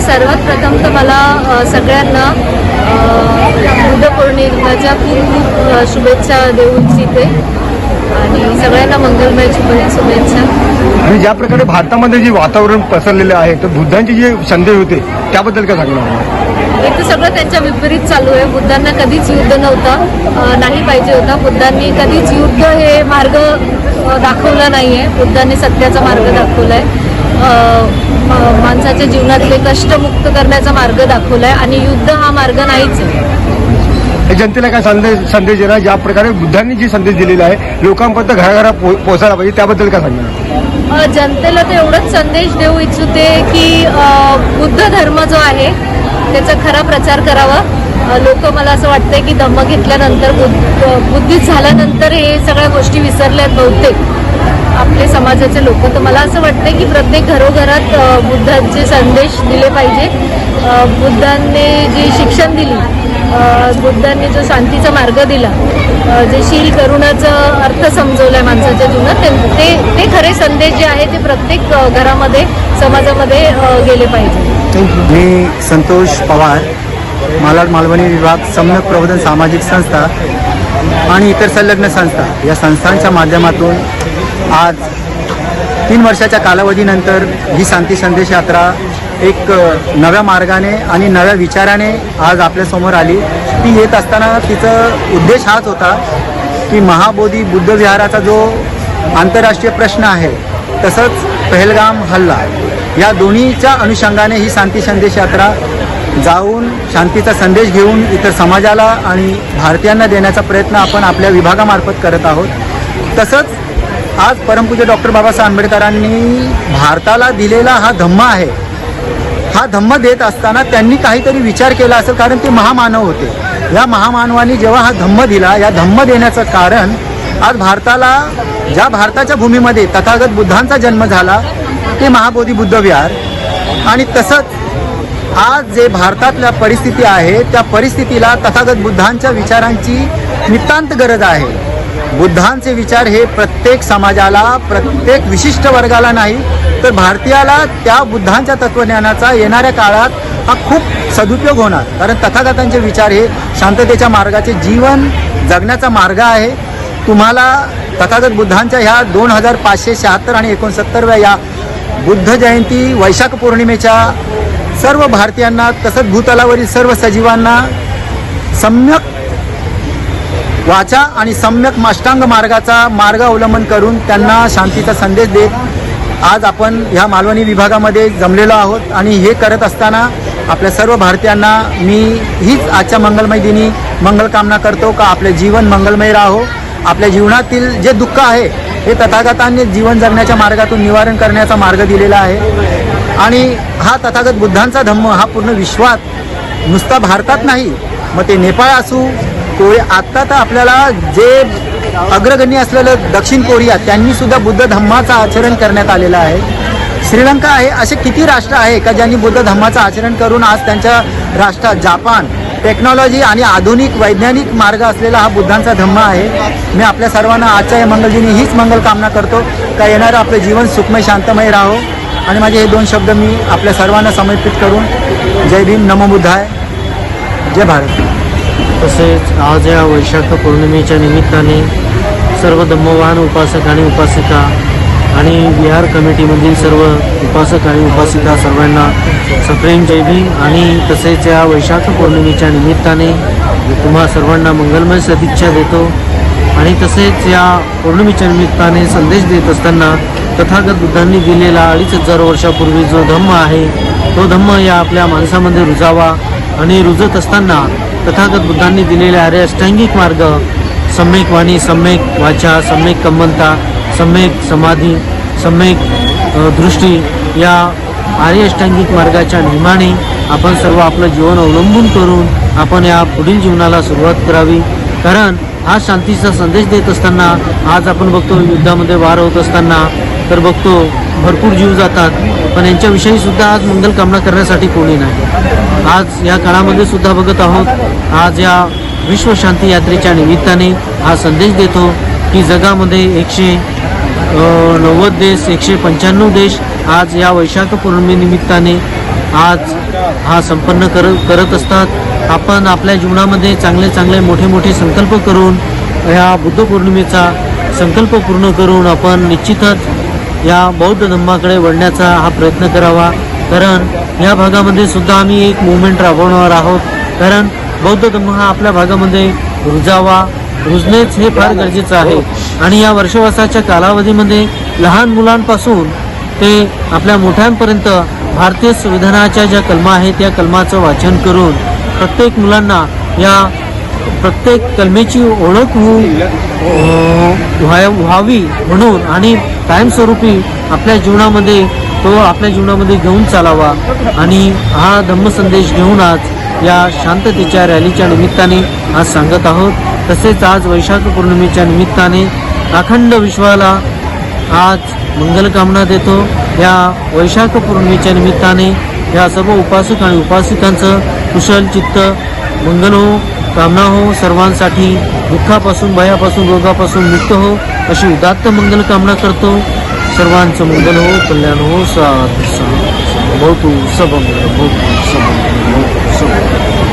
सर्वात प्रथम तर मला सगळ्यांना अ, बुद्ध पौर्णिमेच्या खूप खूप शुभेच्छा देऊ इच्छिते आणि सगळ्यांना मंगलमय शुभे- शुभेच्छा. आणि ज्या प्रकारे भारतामध्ये जे वातावरण पसरलेले आहे तर बुद्धांचे जे संदेश होते त्याबद्दल काय सांगणार एक तर सगळं त्यांच्या विपरीत चालू आहे. बुद्धांना कधीच युद्ध नव्हता नाही पाहिजे होता. बुद्धांनी कधीच युद्ध हे मार्ग दाखवला नाही आहे बुद्धांनी सत्याचा मार्ग दाखवला आहे माणसाच्या जीवनातले कष्ट मुक्त करण्याचा मार्ग दाखवला आहे आणि युद्ध हा मार्ग नाहीच आहे. जनतेला काय संदेश संदेश देणार? ज्या प्रकारे बुद्धांनी जे संदेश दिलेला आहे लोकांपर्यंत घराघरा पोहोचायला पाहिजे त्याबद्दल काय सांगणार? जनतेला ते एवढंच संदेश देऊ इच्छिते की बुद्ध धर्म जो आहे त्याचा खरा प्रचार करावा. लोक मला असं वाटतंय की धम्म घेतल्यानंतर बुद्ध बुद्धित झाल्यानंतर हे सगळ्या गोष्टी विसरल्यात बहुतेक. आपले समाजाचे लोक. तर मला असं वाटतंय की प्रत्येक घरोघरात बुद्धांचे संदेश दिले पाहिजे. बुद्धांनी जी शिक्षण दिली बुद्धांनी जो शांतीचा मार्ग दिला जे शील करुणाचं अर्थ समजवलाय माणसाच्या जीवनात ते- ते ते खरे संदेश जे आहे ते प्रत्येक घरामध्ये समाजामध्ये गेले पाहिजे. मी संतोष पवार मालाड मालवणी विभाग सम्यक प्रबोधन सामाजिक संस्था आणि इतर संलग्न संस्था या संस्थांच्या माध्यमातून आज तीन वर्षाच्या कालावधीनंतर ही शांती संदेश यात्रा एक नव्या मार्गाने आणि नव्या विचाराने आज आपल्यासमोर आली. ती येत असताना तिचं उद्देश हाच होता की महाबोधी बुद्ध विहाराचा जो आंतरराष्ट्रीय प्रश्न आहे तसंच पहलगाम हल्ला या दोन्हीच्या अनुषंगाने ही शांती संदेश यात्रा जाऊन शांतीचा संदेश घेऊन इतर समाजाला आणि भारतीयांना देण्याचा प्रयत्न आपण आपल्या विभागामार्फत करत आहोत. तसंच आज परमपूज्य डॉक्टर बाबासाहेब आंबेडकरांनी भारताला दिलेला हा धम्म आहे. हा धम्म देत असताना त्यांनी काहीतरी विचार केला असेल कारण ते महामानव होते. या महामानवानी जेव्हा हा धम्म दिला या धम्म देण्याचं कारण आज भारताला ज्या भारताच्या भूमीमध्ये तथागत बुद्धांचा जन्म झाला ते महाबोधी बुद्ध विहार. आणि तसंच आज जे भारतातल्या परिस्थिती आहे त्या परिस्थितीला तथागत बुद्धांच्या विचारांची नितांत गरज आहे. बुद्धांचे विचार हे प्रत्येक समाजाला प्रत्येक विशिष्ट वर्गाला नाही तर भारतीयाला त्या बुद्धांच्या तत्वज्ञानाचा येणाऱ्या काळात हा खूप सदुपयोग होणार. कारण तथागतांचे विचार हे शांततेच्या मार्गाचे जीवन जगण्याचा मार्ग आहे. तुम्हाला तथागत बुद्धांच्या ह्या दोन हजार पाचशे शहात्तर आणि एकोणसत्तरव्या या बुद्ध जयंती वैशाख पौर्णिमेच्या सर्व भारतीयांना तसंच भूतलावरील सर्व सजीवांना सम्यक वाचा आणि सम्यक माष्टांग मार्गाचा मार्ग अवलंबन करून त्यांना शांतीचा संदेश देत आज आपण ह्या मालवणी विभागामध्ये जमलेलो आहोत आणि हे करत असताना आपल्या सर्व भारतीयांना मी हीच आजच्या मंगलमय दिनी मंगलकामना करतो का आपले जीवन मंगलमय राहो. आपल्या जीवनातील जे दुःख आहे हे तथागतांनी जीवन जगण्याच्या मार्गातून निवारण करण्याचा मार्ग दिलेला आहे. आणि हा तथागत बुद्धांचा धम्म हा पूर्ण विश्वात नुसता भारतात नाही मग ते नेपाळ असू कोळी आत्ता तर आपल्याला जे अग्रगण्य असलेलं दक्षिण कोरिया त्यांनी सुद्धा बुद्ध धम्माचं आचरण करण्यात आलेलं आहे. श्रीलंका आहे असे किती राष्ट्र आहे का ज्यांनी बुद्ध धम्माचं आचरण करून आज त्यांच्या राष्ट्रात जापान टेक्नॉलॉजी आणि आधुनिक वैज्ञानिक मार्ग असलेला हा बुद्धांचा धम्म आहे? मी आपल्या सर्वांना आजच्या या मंगलदिनी हीच मंगल कामना करतो. का येणारं आपलं जीवन सुखमय शांतमय राहो. आणि माझे हे दोन शब्द मी आपल्या सर्वांना समर्पित करून जय भीम नमो बुद्धाय. जय भारत. तसेच आज या वैशाख पौर्णिमेच्या निमित्ताने सर्व धम्मवान उपासक आणि उपासिका आणि विहार कमिटीमधील सर्व उपासक आणि उपासिका सर्वांना सप्रेम जय भीम. आणि तसेच या वैशाख पौर्णिमेच्या निमित्ताने तुम्हा सर्वांना मंगलमय सदिच्छा देतो. आणि तसेच या पौर्णिमेच्या निमित्ताने संदेश देत असताना तथागत बुद्धांनी दिलेला अडीच हजार वर्षापूर्वी जो धम्म आहे तो धम्म या आपल्या माणसामध्ये रुजावा आणि रुजत असताना तथागत बुद्धांनी दिलेले आर्य अष्टांगिक मार्ग सम्यक वाणी सम्यक वाचा सम्यक कमलता सम्यक समाधी सम्यक दृष्टी या आर्य अष्टांगिक मार्गाच्या नियमाने आपण सर्व आपलं जीवन अवलंबून करून आपण या पुढील जीवनाला सुरुवात करावी. कारण हा शांतीचा संदेश देत असताना आज आपण बघतो युद्धामध्ये वार होत असताना तर बघतो भरपूर जीव जातात पण यांच्याविषयी सुद्धा आज मंगल कामना करण्यासाठी कोणी नाही. आज या काळामध्ये सुद्धा बघत आहोत आज या विश्व शांती यात्रेच्या निमित्ताने हा संदेश देतो की जगामध्ये एकशे नव्वद देश एकशे पंच्याण्णव देश आज या वैशाख पौर्णिमेनिमित्ताने आज हा संपन्न कर करत असतात. आपण आपल्या जीवनामध्ये चांगले चांगले मोठे मोठे संकल्प करून ह्या बुद्ध पौर्णिमेचा संकल्प पूर्ण करून आपण निश्चितच या बौद्ध धम्माकडे वळण्याचा हा प्रयत्न करावा. कारण या भागामध्ये सुद्धा आम्ही एक मुवमेंट राबवणार आहोत. कारण बौद्ध धम्म हा आपल्या भागामध्ये रुजावा रुजणेच हे फार गरजेचं आहे. आणि या वर्षवासाच्या कालावधीमध्ये लहान मुलांपासून ते आपल्या मोठ्यांपर्यंत भारतीय संविधानाच्या ज्या कलमा आहेत त्या कलमाचं वाचन करून प्रत्येक मुलांना या प्रत्येक कलमेची ओळख होऊ व्हाय- व्हावी म्हणून आणि कायमस्वरूपी आपल्या जीवनामध्ये तो आपल्या जीवनामध्ये घेऊन चालावा. आणि हा धम्मसंदेश घेऊन आज या शांततेच्या रॅलीच्या निमित्ताने आज सांगत आहोत. तसेच आज वैशाख पौर्णिमेच्या निमित्ताने अखंड विश्वाला आज मंगलकामना देतो. या वैशाख पौर्णिमेच्या निमित्ताने या सर्व उपासक आणि उपासिकांचं कुशल चित्त मंगल हो कामना हो सर्वांसाठी दुःखापासून भयापासून रोगापासून मुक्त हो अशी उदात्त मंगल कामना करतो. सर्वांचं मंगल हो कल्याण हो साध भवतु सबंग भवतु सबंग भोतू सबंग